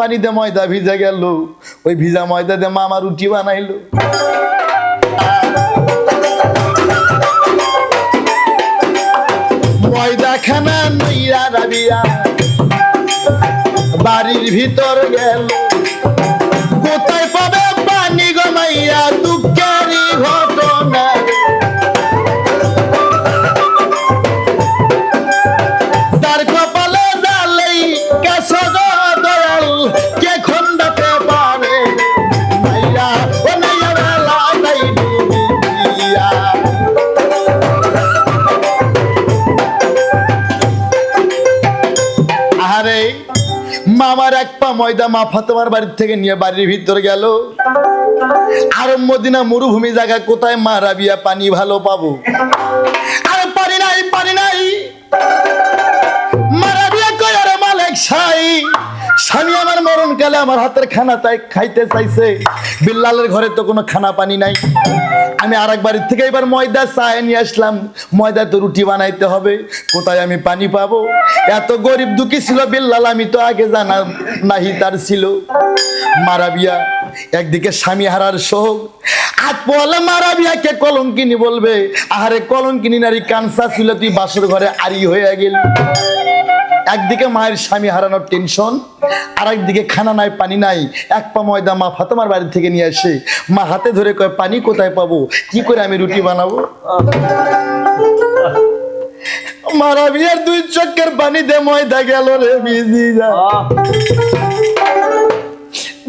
পানিতে ময়দা ভিজা গেল। ওই ভিজা ময়দা দিয়ে মামা রুটি বানাইলো। ময়দা খানা নইয়া রাবিয়া, বাড়ির ভিতর গেল। ময়দা মা ফাতেমার বাড়ির থেকে নিয়ে বাড়ির ভিতরে গেল। আর মদিনা মরুভূমি জায়গা কোথায়? মা রাবিয়া পানি ভালো পাবো। আর পানি নাই পানি নাই। মা রাবিয়া কয়, আরে মালিক সাই। স্বামী আমার মরণকালে আমার হাতের খানা তাই খাইতে চাইছে। বিল্লালের ঘরে তো কোনো খানা পানি নাই। আমি আর বাড়ির থেকে এবার ময়দা চায় নিয়ে আসলাম। ময়দা তো রুটি বানাইতে হবে, কোথায় আমি পানি পাবো? এত গরিব দুঃখী ছিল বিল্লাল, আমি তো আগে জানা নাহি তার ছিল। মারাবিয়া একদিকে স্বামী হারার সোহগ আজ বলে মারা বিয়াকে কলঙ্কিনী বলবে। আহারে কলঙ্কিনী নারী কানসা ছিল, তুই বাসর ঘরে আরি হয়ে গেলি। একদিকে মায়ের স্বামী হারানোর টেনশন আর একদিকে খানা নাই, পানি নাই। এক পা ময়দা মা ফাতেমার বাড়ি থেকে নিয়ে আসে। মা হাতে ধরে কয়, পানি কোথায় পাবো? কি করে আমি রুটি বানাবো? মারা বিয়ার দুই চক্কের পানি দে ময়দা গেল রে ভিজি যা।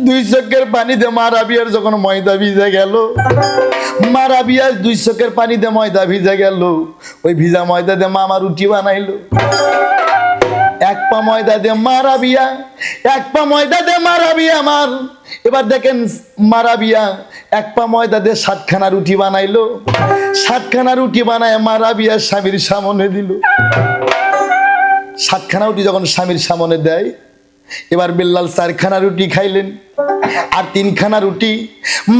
দুই চক্কের পানি দে মারা বিয়ার যখন ময়দা ভিজে গেল, মারা বিয়ার দুই পানি দে ময়দা ভিজে গেল, ওই ভিজা ময়দা দে মা আমার রুটি বানাইলো। এক পা ময়দা দে মারা বিয়া এক পা ময়দা দে মারা বিয়া আমার। এবার দেখেন মারা বিয়া এক পা ময়দা দে সাতখানা রুটি বানাইলো। সাতখানা রুটি বানায় মারা বিয়া স্বামীর সামনে দিল। সাতখানা রুটি যখন স্বামীর সামনে দেয়, এবার বিল্লাল চারখানা রুটি খাইলেন। আর তিনখানা রুটি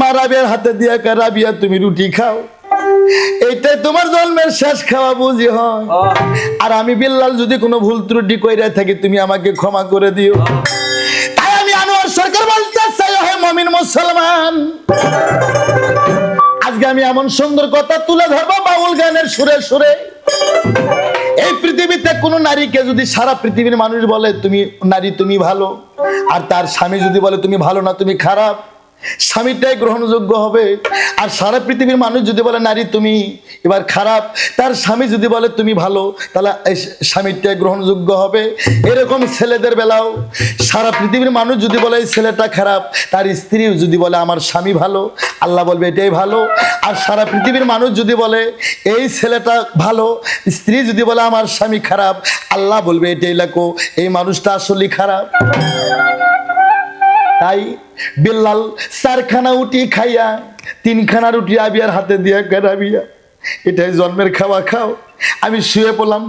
মারা বিয়ার হাতে দিয়া রাবিয়া, তুমি রুটি খাও। এইটাই তোমার জন্মের শেষ খাওয়া বুঝি হয়? আর আমি বিল্লাল যদি কোনো ভুল ত্রুটি কইরা থাকি তুমি আমাকে ক্ষমা করে দিও। তাই আমি আনোয়ার সরকার বলতে চাই হে মমিন মুসলমান। আজকে আমি এমন সুন্দর কথা তুলে ধরবো বাউল গানের সুরে সুরে। এই পৃথিবীতে কোনো নারীকে যদি সারা পৃথিবীর মানুষ বলে তুমি নারী তুমি ভালো। আর তার স্বামী যদি বলে তুমি ভালো না তুমি খারাপ। স্বামীটাই গ্রহণযোগ্য হবে। আর সারা পৃথিবীর মানুষ যদি বলে, নারী, তুমি এবার খারাপ। তার স্বামী যদি বলে, তুমি ভালো, তাহলে স্বামীটাই গ্রহণযোগ্য হবে। এরকম ছেলেদের বেলাও সারা পৃথিবীর মানুষ যদি বলে, এই ছেলেটা খারাপ, তার স্ত্রী যদি বলে, আমার স্বামী ভালো, আল্লাহ বলবে, এটাই ভালো। আর সারা পৃথিবীর মানুষ যদি বলে, এই ছেলেটা ভালো, স্ত্রী যদি বলে, আমার স্বামী খারাপ, আল্লাহ বলবে, এটাই লেখো, এই মানুষটা আসলে খারাপ। তাই বিল্লাল চারখানা উটি খাইয়া তিনখানা রুটি আবিয়ার হাতে দিয়া কারাবিয়া এটাই জন্মের খাওয়া খাও। আমি শুয়ে পড়লাম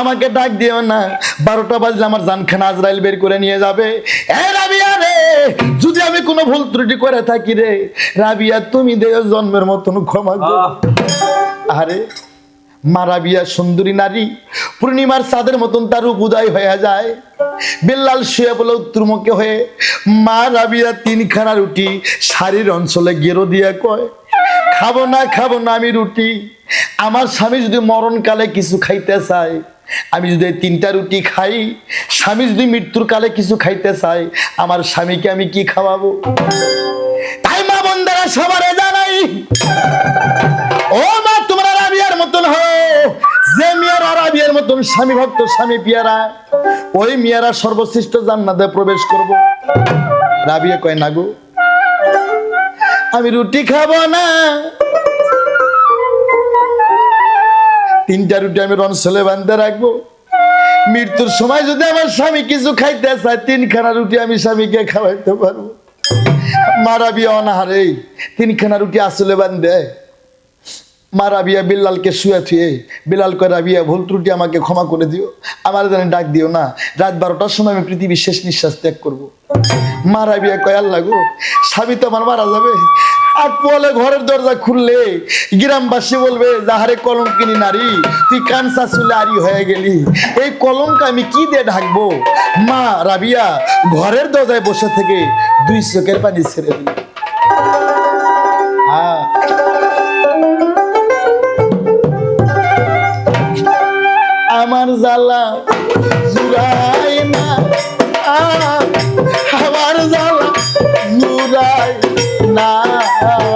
আমাকে ডাক দিও না বারোটা বাজলে আমার জানখানা আজরাইল বের করে নিয়ে যাবে। এ রাবিয়া রে যদি আমি কোনো ভুল ত্রুটি করে থাকি রে রাবিয়া তুমি দেও জন্মের মতন ক্ষমা। আরে মারা বিয়া সুন্দরী নারী পূর্ণিমার চাঁদের মতন তার রূপ উদয় হয়ে যায়। বিল্লাল শুয়ে বলে উত্তরমুখে হয়ে। মা রাবিয়া তিনখানা রুটি শাড়ির অঞ্চলে গেরো দিয়ে কয়, খাব না খাব না আমি রুটি। আমার স্বামী যদি মরণকালে কিছু খাইতে চায়, আমি যদি তিনটা রুটি খাই, স্বামী যদি মৃত্যুর কালে কিছু খাইতে চায়, আমার স্বামীকে আমি কি খাওয়াবো? তাই মা বন্ধারা সবারে জানাই, ও মা, তোমরা রাবিয়ার মতন হো যে মিয়ারা রাবিয়ার মতন স্বামী ভক্ত, স্বামী পিয়ারা, ওই মিয়ারা সর্বশ্রেষ্ঠ জান্নাতে প্রবেশ করব। রাবিয়া কয়, না গো, আমি রুটি খাব না। তিনটা রুটি আমি রনসলে বান্ধে রাখব। মৃত্যুর সময় যদি আমার স্বামী কিছু খাইতে চায়, তিনখানা রুটি আমি স্বামীকে খাওয়াইতে পারব। মারা বিয়া অনাহারে, তিনখানা রুটি আসলে বান্ধে মা রাবিয়া বিল্লালকে শুয়ে থুয়ে বিলাল কয়, রাবিয়া, ভুল ত্রুটি আমাকে ক্ষমা করে দিও। আমার জানি ডাক দিও না, রাত বারোটার সময় আমি পৃথিবীর শেষ নিঃশ্বাস ত্যাগ করব। মা রাবিয়া কয়, আল্লাহ গো, স্বামী তো আমার মারা যাবে। আর বলে ঘরের দরজা খুললে গ্রামবাসী বলবে, যাহারে কলঙ্কিনী নারী, তুই কানসা চুলে আরি হয়ে গেলি। এই কলঙ্ক আমি কি দিয়ে ঢাকবো? মা রাবিয়া ঘরের দরজায় বসে থেকে দুই চোখের পানি ছেড়ে দিল। না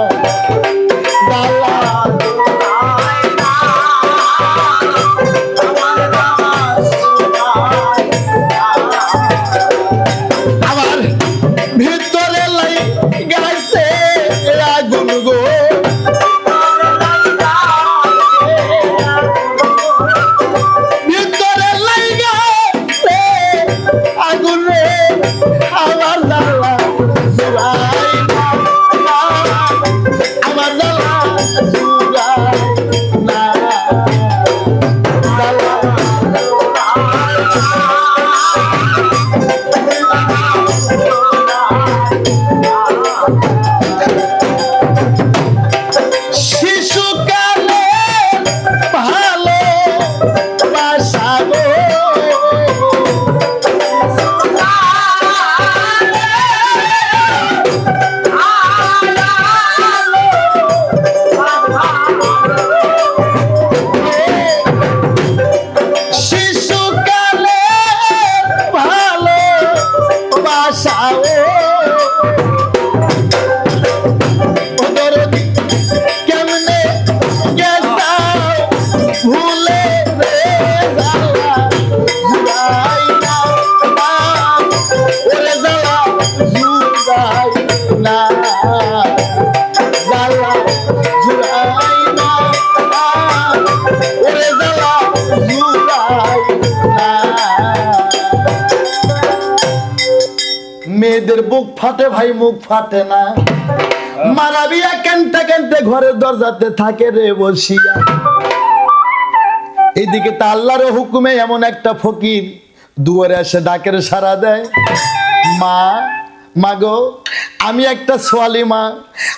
মেয়েদের বুক ফাটে ভাই, মুখ ফাটে না। মারাবিয়া কেনতে কেনতে ঘরের দরজাতে থাকে রে বসিয়া। এইদিকে তা আল্লাহর হুকুমে এমন একটা ফকির। দুয়ারে এসে ডাকের সারা দেয়। মা মাগো আমি একটা সোয়ালি মা।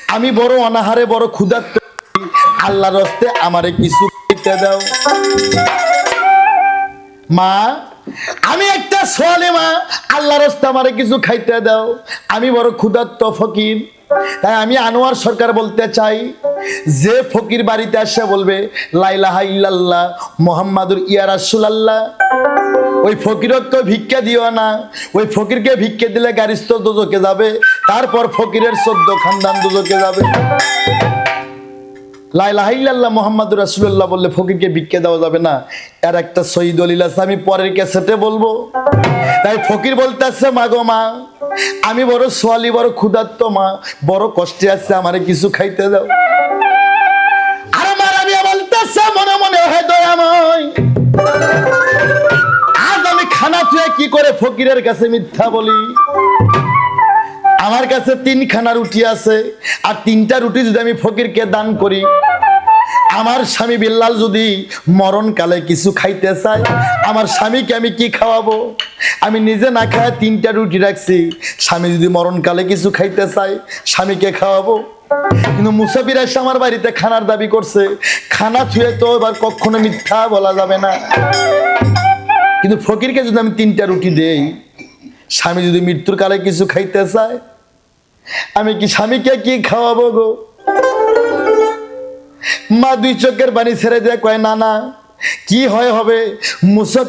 আমি বড় অনাহারে, বড় ক্ষুধার্ত। আল্লাহর রস্তে আমারে কিছু খেতে দাও। মা, আমি একটা সোয়ালি মা। আল্লাহর রাস্তা আমারে কিছু খাইতে দাও। আমি বড় ক্ষুধার্ত ফকির। তাই আমি আনোয়ার সরকার বলতে চাই, যে ফকির বাড়িতে আসে বলবে, লাইলাহা ইল্লাল্লাহ, মোহাম্মদুর ইয়া রাসূলুল্লাহ। ওই ফকিরকে ভিক্ষা দিও না। ওই ফকিরকে ভিক্ষা দিলে গারিস্থ দুজকে যাবে। তারপর ফকিরের চোদ্দ খানদান দুজকে যাবে। লাইলাহাইল্লাহ মোহাম্মদ রাসুল্লাহ বললে, ফকিরকে ভিক্ষে দেওয়া যাবে না। এর একটা সই দলিল আছে, আমি পরের ক্যাসেটে বলব। তাই ফকির বলতেছে মা গো মা, আমি বড় সোয়ালি, বড় ক্ষুধার্ত মা, বড় কষ্টে আছে, আমারে কিছু খাইতে দাও। কি করে ফকিরের কাছে মিথ্যা বলি? আমার কাছে তিনখানা রুটি আছে, আর তিনটা রুটি যদি আমি ফকিরকে দান করি, আমার স্বামী বিল্লাল যদি মরণকালে কিছু খাইতে চায়, আমার স্বামীকে আমি কি খাওয়াবো? আমি নিজে না খায় তিনটা রুটি রাখছি, স্বামী যদি মরণকালে কিছু খাইতে চায়, স্বামীকে খাওয়াবো? কিন্তু মুসাফির এসে আমার বাড়িতে খানার দাবি করছে, খানা থুয়ে তো এবার কখনো মিথ্যা বলা যাবে না। কিন্তু ফকিরকে যদি আমি তিনটা রুটি দেই, স্বামী যদি মৃত্যুর কালে কিছু খাইতে চায়, আমি কি স্বামীকে কি খাওয়াবো গো? মা দুই চোখের বাণী ছেড়ে দেয়, কয়, না না, কি হয় হবে? মুসাফির